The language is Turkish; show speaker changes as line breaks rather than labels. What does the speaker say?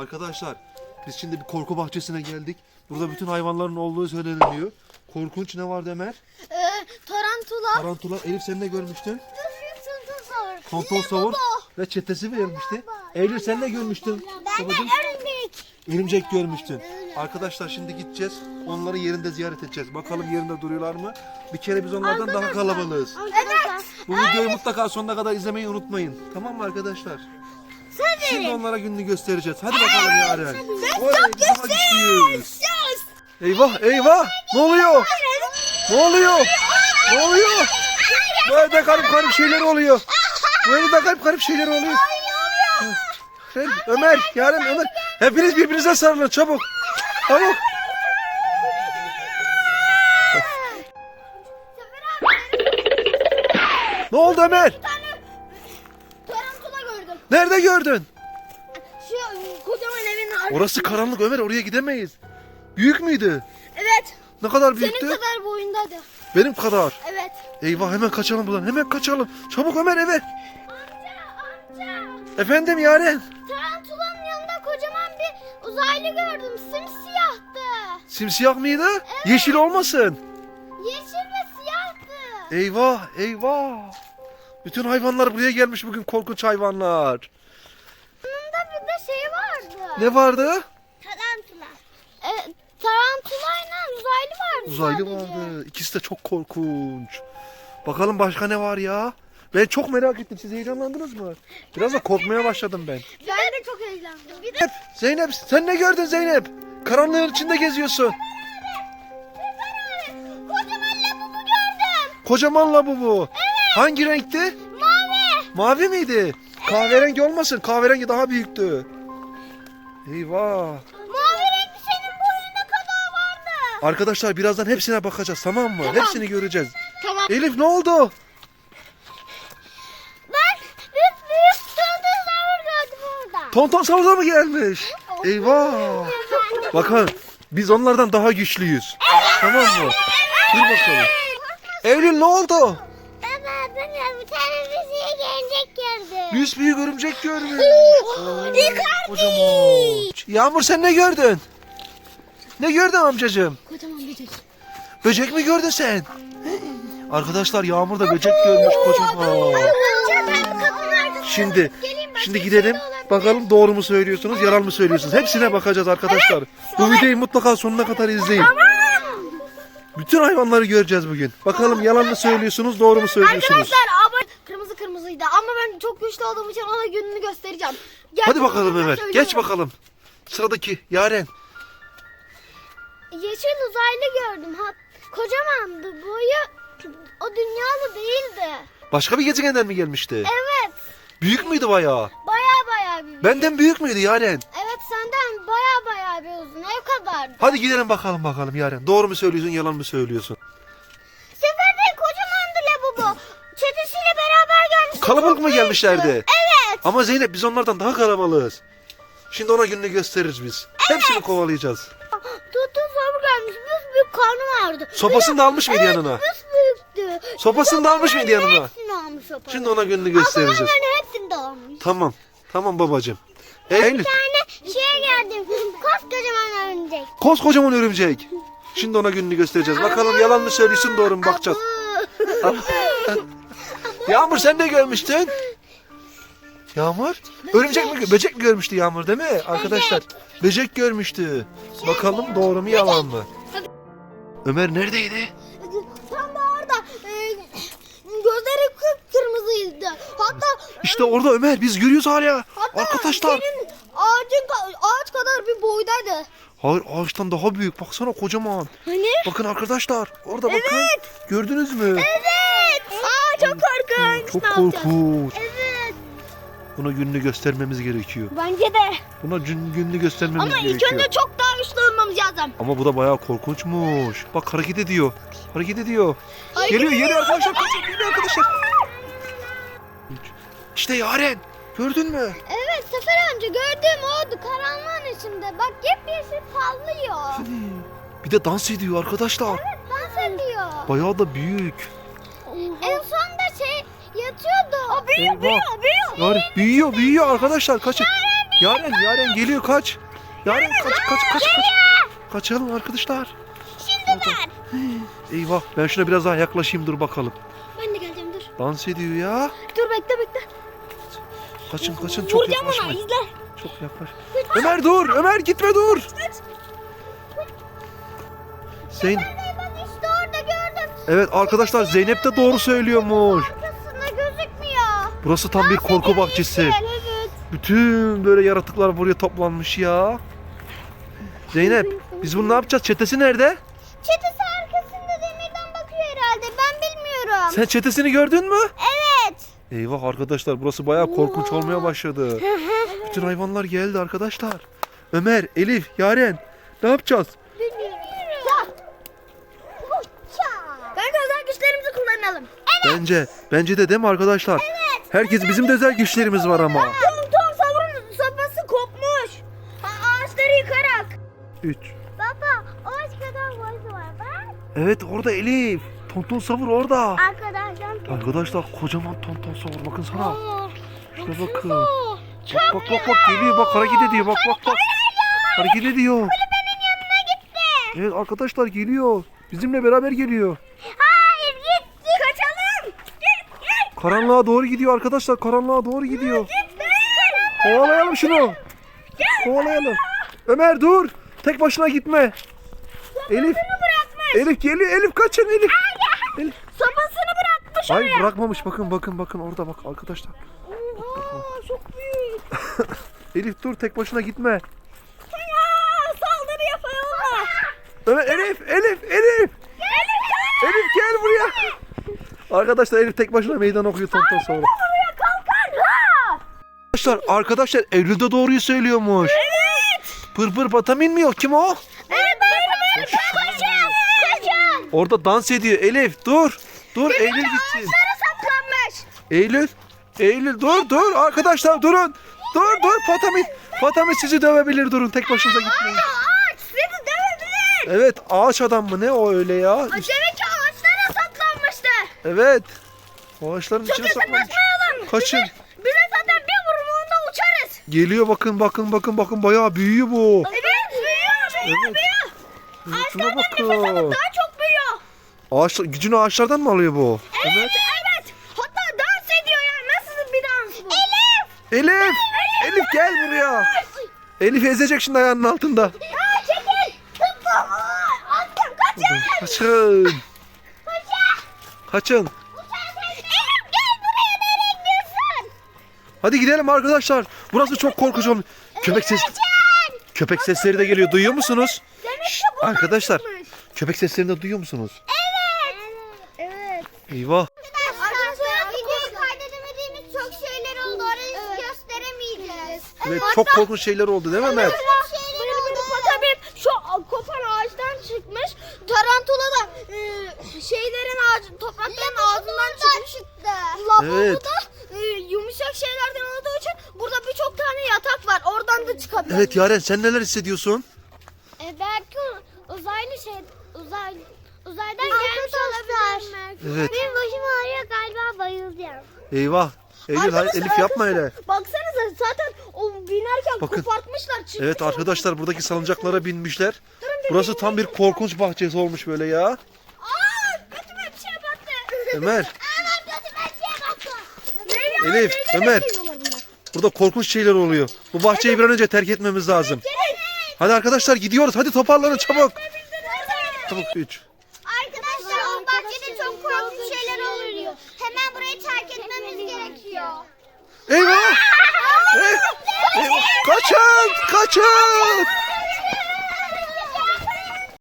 Arkadaşlar biz şimdi bir korku bahçesine geldik. Burada bütün hayvanların olduğu söyleniyor. Korkunç ne vardı Ömer?
Ee, tarantula.
Tarantula. Elif sen ne görmüştün?
Tonton
savur ve çetesi verilmişti. Eylül sen ne görmüştün?
Ben de örümcek.
Örümcek görmüştün. Arkadaşlar şimdi gideceğiz. Onları yerinde ziyaret edeceğiz. Bakalım yerinde duruyorlar mı? Bir kere biz onlardan daha kalabalığız.
Evet.
Bu videoyu mutlaka sonuna kadar izlemeyi unutmayın. Tamam mı arkadaşlar? Şimdi onlara gününü göstereceğiz. Hadi bakalım Yaren. Oley, daha güçlüyüz. Eyvah eyvah. Ne oluyor? Ne oluyor? Ne oluyor? Evde garip garip şeyler oluyor. Bu evde garip garip şeyler oluyor. Sen, Ömer, Yaren, Ömer. Hepiniz birbirinize sarılın çabuk. Çabuk. Ne oldu Ömer? Nerede gördün?
Şu kocaman evin arkasında.
Orası karanlık Ömer oraya gidemeyiz. Büyük müydü?
Evet.
Ne kadar
Senin
büyüktü?
kadar boyundaydı.
Benim kadar.
Evet.
Eyvah hemen kaçalım buradan hemen kaçalım. Çabuk Ömer eve.
Amca, amca.
Efendim Yaren.
Tarantulanın yanında kocaman bir uzaylı gördüm. Simsiyahtı.
Simsiyah mıydı? Yeşil olmasın.
Yeşil ve siyahtı.
Eyvah eyvah. Bütün hayvanlar buraya gelmiş bugün korkunç hayvanlar.
Yanında bir de şey vardı.
Ne vardı?
Tarantula. E, tarantulayla uzaylı vardı
Uzaylı
sadece.
vardı. İkisi de çok korkunç. Bakalım başka ne var ya? Ben çok merak ettim. Siz heyecanlandınız mı? Biraz da korkmaya başladım ben.
Ben de çok heyecanlandım. Bir de
Zeynep, Zeynep sen ne gördün Zeynep? Karanlığın içinde geziyorsun.
kocaman labubu gördüm.
Kocaman labubu. Hangi renkti?
Mavi.
Mavi miydi? Kahverengi olmasın. Kahverengi daha büyüktü. Eyvah.
Mavi renk senin boyunda kadar vardı.
Arkadaşlar birazdan hepsine bakacağız tamam mı? Hepsini göreceğiz.
Tamam.
Elif ne oldu?
Ben büyük büyük dinozor gördüm orada.
Tonton savurda mı gelmiş? Eyvah. Bakın biz onlardan daha güçlüyüz. Tamam mı? Dur bakalım. Eylül ne oldu?
Ben bir tane bizi gelecek gördüm.
Büyük büyük örümcek.
Ricardi.
Kocaman. Yağmur sen ne gördün? Ne gördün amcacığım?
Kocaman çocuk.
Böcek mi gördün sen? Arkadaşlar Yağmur da böcek görmüş kocaman. Şimdi şimdi gidelim. Bakalım doğru mu söylüyorsunuz, yalan mı söylüyorsunuz? Hepsine bakacağız arkadaşlar. Bu videoyu mutlaka sonuna kadar izleyin. Bütün hayvanları göreceğiz bugün. Bakalım yalan mı söylüyorsunuz, doğru mu söylüyorsunuz?
Arkadaşlar abone kırmızı kırmızıydı ama ben çok güçlü olduğum için ona gününü göstereceğim. Gel,
Hadi bakalım
söylüyorum.
Geç bakalım. Sıradaki Yaren.
Yeşil uzaylı gördüm. Ha, kocamandı. Boyu o dünyalı değildi.
Başka bir gezegenden mi gelmişti?
Evet.
Büyük müydü bayağı?
Baya baya büyük.
Benden büyük müydü Yaren?
Evet senden baya baya bir uzun. Ev kadardı.
Hadi gidelim bakalım bakalım Yaren. Doğru mu söylüyorsun, yalan mı söylüyorsun? Kalabalık mı gelmişlerdi?
Evet.
Ama Zeynep biz onlardan daha kalabalığız. Şimdi ona gününü gösteririz biz. Hepsini kovalayacağız.
Tutun soru gelmiş. Büyük büyük karnı vardı.
Sopasını da almış mıydı yanına?
Büyük büyüktü.
Sopasını da almış mıydı yanına?
Hepsini almış sopayı.
Şimdi ona gününü göstereceğiz.
Ablamın hepsini de almış.
Tamam. Tamam babacığım. Eylül.
Bir tane şeye geldim. Koskocaman örümcek.
Koskocaman örümcek. Şimdi ona gününü göstereceğiz. Bakalım yalan mı söylüyorsun doğru mu bakacağız. Yağmur sen ne görmüştün? Yağmur? Örümcek mi? Böcek mi görmüştü Yağmur değil mi? Arkadaşlar böcek görmüştü. Bakalım doğru mu yalan mı? Ömer neredeydi?
Tam da orada. E, gözleri kıpkırmızıydı. Hatta
İşte orada Ömer biz görüyoruz hala.
hatta
Arkadaşlar.
senin ağacın ka- ağaç kadar bir boydaydı.
Hayır ağaçtan daha büyük. Baksana kocaman.
Hani?
Bakın arkadaşlar. Orada bakın. Gördünüz mü?
Evet. Aa çok korkunç.
Çok
Ne yapacağız?
korkunç.
Evet.
Buna gününü göstermemiz gerekiyor.
Bence de.
Buna gün, gününü göstermemiz
Ama ilk
gerekiyor.
önce çok daha güçlü olmamız lazım.
Ama bu da bayağı korkunçmuş. Bak hareket ediyor. Hareket ediyor.
Hareket
geliyor, geliyor arkadaşlar. Kaçın, geliyor arkadaşlar. İşte Yaren. Gördün mü?
Evet Sefer amca gördüğüm oydu karanlığın içinde. Bak yepyeşil parlıyor.
Bir de dans ediyor arkadaşlar.
Dans ediyor.
Bayağı da büyük.
En son yatıyordu. O
Eyvah. Yani büyüyor, büyüyor arkadaşlar. Kaçın. Yaren Yaren geliyor kaç. Yaren kaç kaç kaç kaç. Kaçalım arkadaşlar.
Şimdi ben.
Eyvah ben şuna biraz daha yaklaşayım dur bakalım.
Ben de geleceğim dur.
Dans ediyor ya.
Dur bekle bekle.
Kaçın kaçın çok
Vuracağım ona
yaklaşmayın.
izle.
Çok yaklaş. Ömer dur Ömer gitme dur. Zeyn
Bak işte orada gördüm.
Evet arkadaşlar Zeynep de doğru söylüyormuş. Burası tam bir korku bahçesi.
Evet.
Bütün böyle yaratıklar buraya toplanmış ya. Zeynep biz bunu ne yapacağız? Çetesi nerede?
Çetesi arkasında demirden bakıyor herhalde. Ben bilmiyorum.
Sen çetesini gördün mü?
Evet.
Eyvah arkadaşlar burası bayağı korkunç olmaya başladı. Bütün hayvanlar geldi arkadaşlar. Ömer, Elif, Yaren ne yapacağız?
Bilmiyorum. Kanka özel güçlerimizi kullanalım. Evet.
Bence, bence de değil mi arkadaşlar? Herkes bizim de özel güçlerimiz var ama.
Tom Tom savurun sopası kopmuş. Ağaçları yıkarak.
3.
Baba o kadar boyutu var bak.
Evet orada Elif. Tonton savur orada.
Arkadaşlar.
Arkadaşlar kocaman tonton savur bakın sana. Şuna bakın. Bak bak bak bak geliyor bak hareket ediyor bak bak bak. Hareket ediyor.
Kulübenin yanına gitti.
Evet arkadaşlar geliyor. Bizimle beraber geliyor.
Hayır gitti. Kaçalım. Git git.
Karanlığa doğru gidiyor arkadaşlar. Karanlığa doğru gidiyor.
Git.
Kovalayalım şunu. Kovalayalım. Ömer dur. Tek başına gitme. Elif.
bırakmış.
Elif geliyor. Elif kaçın Elif. Elif.
Sopasını bırakmış
Hayır bırakmamış. Bakın bakın bakın orada bak arkadaşlar.
Oha çok büyük.
Elif dur tek başına gitme.
Saldırı yapıyorlar.
Ömer Elif Elif Elif. Elif gel buraya. Arkadaşlar Elif tek başına meydan okuyor tonton sonra.
Buraya kalkar. Ha.
Arkadaşlar arkadaşlar Eylül de doğruyu söylüyormuş.
Evet.
Pır pır batamin mi yok? Kim o?
Evet ben Koşun. Koşun.
Orada dans ediyor. Elif dur. Dur Eylül gitsin.
Ağaçlara saklanmış.
Eylül. Eylül dur dur arkadaşlar durun. Dur dur Patamin. Patamin sizi dövebilir durun tek başınıza gitmeyin.
Ağaç seni dövebilir.
Evet ağaç adam mı ne o öyle ya?
Demek ki ağaçlara
Evet. Ağaçların içine saklanmış. Kaçın.
Bize, bize zaten bir vurumunda uçarız.
Geliyor bakın bakın bakın bakın bayağı büyüyor bu.
Evet büyüyor büyüyor
Evet.
büyüyor.
Evet,
Ağaçlardan nefes alıp daha çok büyüyor.
Ağaç, gücünü ağaçlardan mı alıyor bu?
Evet evet. Hatta dans ediyor ya. Nasıl bir dans bu? Elif.
Elif. Elif gel buraya. Elif ezecek şimdi ayağının altında.
Ya çekil. Tutma. Attım kaçın.
Kaçın. Kaçın.
Elif gel buraya nereye gidiyorsun?
Hadi gidelim arkadaşlar. Burası çok korkucu olmuş. Köpek ses Köpek sesleri de geliyor. Duyuyor musunuz?
Demek ki bu
Arkadaşlar köpek seslerini de duyuyor musunuz?
Evet. Evet.
Eyvah.
Arkadaşlar videoyu kaydedemediğimiz çok şeyler oldu. Orayı gösteremeyeceğiz.
Evet, çok korkunç şeyler oldu değil mi Mert?
şeyler oldu. Tabii şu kopan ağaçtan çıkmış. Tarantula da e, şeylerin Lavabo
Evet.
da e, yumuşak şeylerden olduğu için burada birçok tane yatak var. Oradan da çıkabilir.
Evet Yaren sen neler hissediyorsun?
E, belki uzaylı şey uzay uzaydan gelmiş olabilir.
Evet.
Benim başım ağrıyor galiba bayılacağım.
Eyvah. Eylül hayır,
Arkadaşlar,
Elif yapma
arkadaşlar,
öyle.
Baksanıza zaten o binerken
Bakın.
kopartmışlar. çıkmış
Evet arkadaşlar buradaki salıncaklara binmişler.
Durun bir
Burası tam bir korkunç bahçesi olmuş böyle ya.
Aa götüme bir şey battı.
Ömer.
Anam götüme bir şey battı.
Elif, Ömer. Burada korkunç şeyler oluyor. Bu bahçeyi bir an önce terk etmemiz lazım. Hadi arkadaşlar gidiyoruz. Hadi toparlanın çabuk. Çabuk 3.
Arkadaşlar o bahçede çok korkunç şeyler oluyor. Hemen burayı terk etmemiz gerekiyor.
Eyvah! Eyvah! Kaçın! Kaçın!